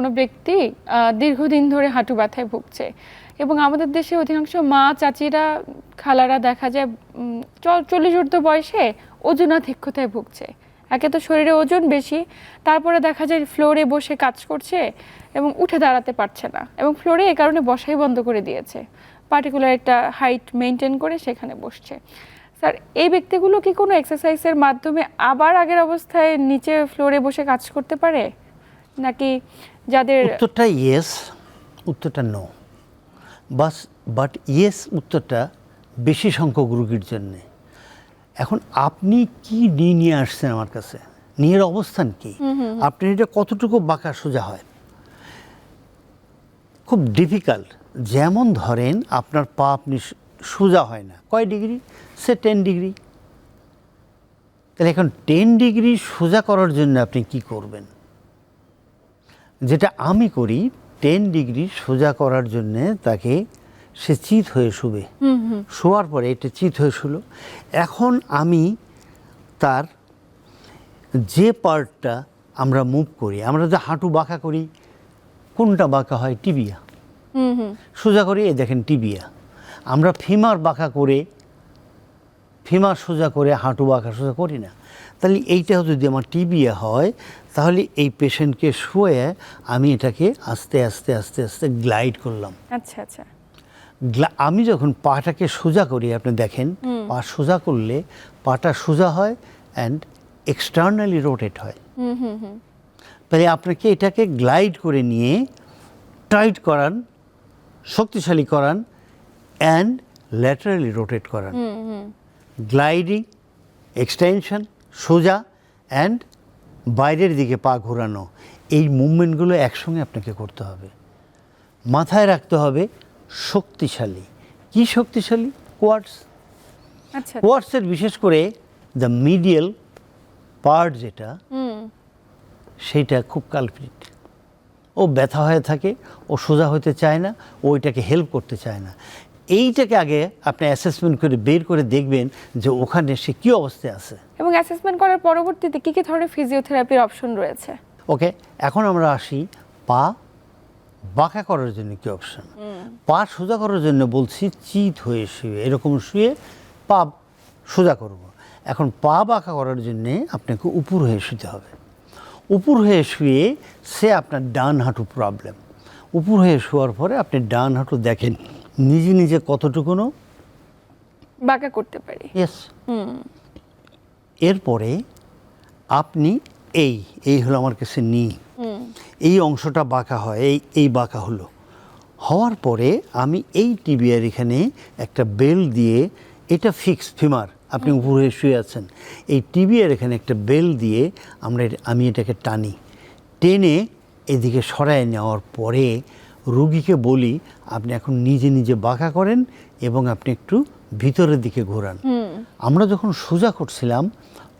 কোনো ব্যক্তি দীর্ঘদিন ধরে হাঁটু ব্যথায় ভুগছে। এবং আমাদের দেশে অধিকাংশ মা চাচিরা, খালারা দেখা যায় চল্লিশ ঊর্ধ্ব বয়সে ওজনাধিক্যতায় ভুগছে। একে তো শরীরে ওজন বেশি, তারপরে দেখা যায় ফ্লোরে বসে কাজ করছে এবং উঠে দাঁড়াতে পারছে না এবং ফ্লোরে এ কারণে বসাই বন্ধ করে দিয়েছে। পার্টিকুলার একটা হাইট মেনটেন করে সেখানে বসছে। স্যার এই ব্যক্তিগুলো কি কোনো এক্সারসাইজের মাধ্যমে আবার আগের অবস্থায় নিচে ফ্লোরে বসে কাজ করতে পারে? নাকি যাদের উত্তরটা ইয়েস উত্তরটা নো বাস বাট ইয়েস উত্তরটা বেশি সংখ্যক রুগীর জন্যে। এখন আপনি কি নিয়ে নিয়ে আসছেন আমার কাছে? নিয়ের অবস্থান কি? আপনি এটা কতটুকু বাঁকা সোজা হয়? খুব ডিফিকাল্ট যেমন ধরেন আপনার পা আপনি সোজা হয় না। কয় ডিগ্রি? সে টেন ডিগ্রি। তাহলে এখন টেন ডিগ্রি সোজা করার জন্য আপনি কি করবেন? যেটা আমি করি টেন ডিগ্রি সোজা করার জন্যে তাকে সে চিত হয়ে শুবে। শোয়ার পরে এটা চিত হয়ে শুলো। এখন আমি তার যে পার্টটা আমরা মুভ করি আমরা যে হাঁটু বাঁকা করি কোনটা বাঁকা হয়? টিবিয়া। সোজা করি এই দেখেন টিবিয়া। আমরা ফিমার বাঁকা করে ফিমার সোজা করে হাঁটু বাঁকা সোজা করি না। তাহলে এইটা যদি আমার টিবিয়া হয় তাহলে এই পেশেন্টকে শুয়ে আমি এটাকে আস্তে আস্তে আস্তে আস্তে গ্লাইড করলাম। আচ্ছা আচ্ছা। আমি যখন পাটাকে সোজা করি আপনি দেখেন পা সোজা করলে পাটা সোজা হয় অ্যান্ড এক্সটার্নালি রোটেট হয়। হুম হুম হুম। তাহলে আপনাকে এটাকে গ্লাইড করে নিয়ে টাইট করান শক্তিশালী করান অ্যান্ড ল্যাটারালি রোটেট করান। গ্লাইডিং এক্সটেনশন সোজা অ্যান্ড বাইরের দিকে পা ঘোরানো। এই মুভমেন্টগুলো একসঙ্গে আপনাকে করতে হবে। মাথায় রাখতে হবে শক্তিশালী। কি শক্তিশালী? কোয়ার্টস আচ্ছা। কোয়ার্টসের বিশেষ করে দ্য মিডিয়াল পার্ট যেটা সেইটা খুব কালপ্রিট ও ব্যথা হয়ে থাকে ও সোজা হতে চায় না ও এটাকে হেল্প করতে চায় না। এইটাকে আগে আপনি অ্যাসেসমেন্ট করে বের করে দেখবেন যে ওখানে সে কী অবস্থায় আছে। এবং অ্যাসেসমেন্ট করার পরবর্তীতে কী কী ধরনের ফিজিওথেরাপির অপশন রয়েছে? ওকে এখন আমরা আসি পা বাঁকা করার জন্য কী অপশন পা সোজা করার জন্য বলছি চিত হয়ে শুয়ে এরকম শুয়ে পা সোজা করব। এখন পা বাঁকা করার জন্যে আপনাকে উপর হয়ে শুতে হবে। উপর হয়ে শুয়ে সে আপনার ডান হাঁটু প্রবলেম উপর হয়ে শোয়ার পরে আপনি ডান হাঁটু দেখেন। নিজে নিজে কতটুকুনো? বাঁকা করতে পারি। ইয়েস এরপরে আপনি এই এই হলো আমার কাছে নি। এই অংশটা বাঁকা হয় এই এই বাঁকা হলো। হওয়ার পরে আমি এই টিবিয়ার এখানে একটা বেল দিয়ে এটা ফিক্স ফিমার আপনি উপরে শুয়ে আছেন। এই টিবিয়ার এখানে একটা বেল দিয়ে আমরা আমি এটাকে টানি। টেনে এদিকে সরায় নেওয়ার পরে রুগীকে বলি আপনি এখন নিজে নিজে বাঁকা করেন এবং আপনি একটু ভিতরের দিকে ঘোরান। আমরা যখন সোজা করছিলাম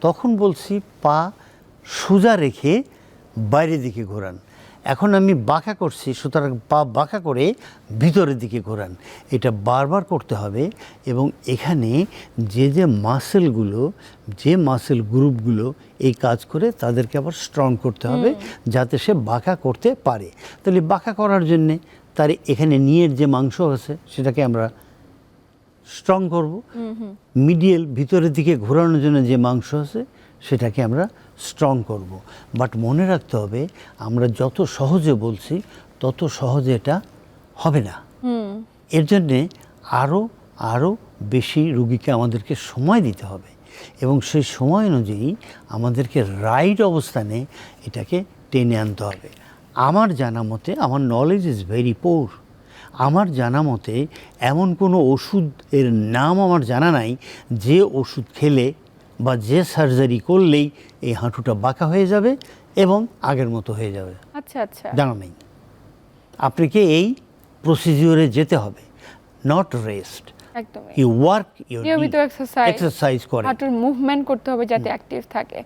তখন বলছি পা সোজা রেখে বাইরের দিকে ঘোরান। এখন আমি বাঁকা করছি সুতরাং পা বাঁকা করে ভিতরের দিকে ঘোরান। এটা বারবার করতে হবে এবং এখানে যে যে মাসেলগুলো যে মাসেল গ্রুপগুলো এই কাজ করে তাদেরকে আবার স্ট্রং করতে হবে যাতে সে বাঁকা করতে পারে। তাহলে বাঁকা করার জন্যে তার এখানে নিয়ের যে মাংস আছে সেটাকে আমরা স্ট্রং করব। মিডিয়াল ভিতরের দিকে ঘোরানোর জন্য যে মাংস আছে সেটাকে আমরা স্ট্রং করব। বাট মনে রাখতে হবে আমরা যত সহজে বলছি তত সহজে এটা হবে না। এর জন্যে আরও আরও বেশি রুগীকে আমাদেরকে সময় দিতে হবে। এবং সেই সময় অনুযায়ী আমাদেরকে রাইট অবস্থানে এটাকে টেনে আনতে হবে। আমার জানা মতে আমার নলেজ ইজ ভেরি পোর আমার জানা মতে এমন কোনো ওষুধ এর নাম আমার জানা নাই যে ওষুধ খেলে বা যে সার্জারি করলেই এই হাঁটুটা বাঁকা হয়ে যাবে এবং আগের মতো হয়ে যাবে। আচ্ছা আচ্ছা। জানা নেই। আপনাকে এই প্রসিজিওরে যেতে হবে। নট রেস্ট একদম ইউ ওয়ার্ক ইউ নিয়মিত এক্সারসাইজ এক্সারসাইজ করে। হাঁটুর মুভমেন্ট করতে হবে যাতে অ্যাক্টিভ থাকে।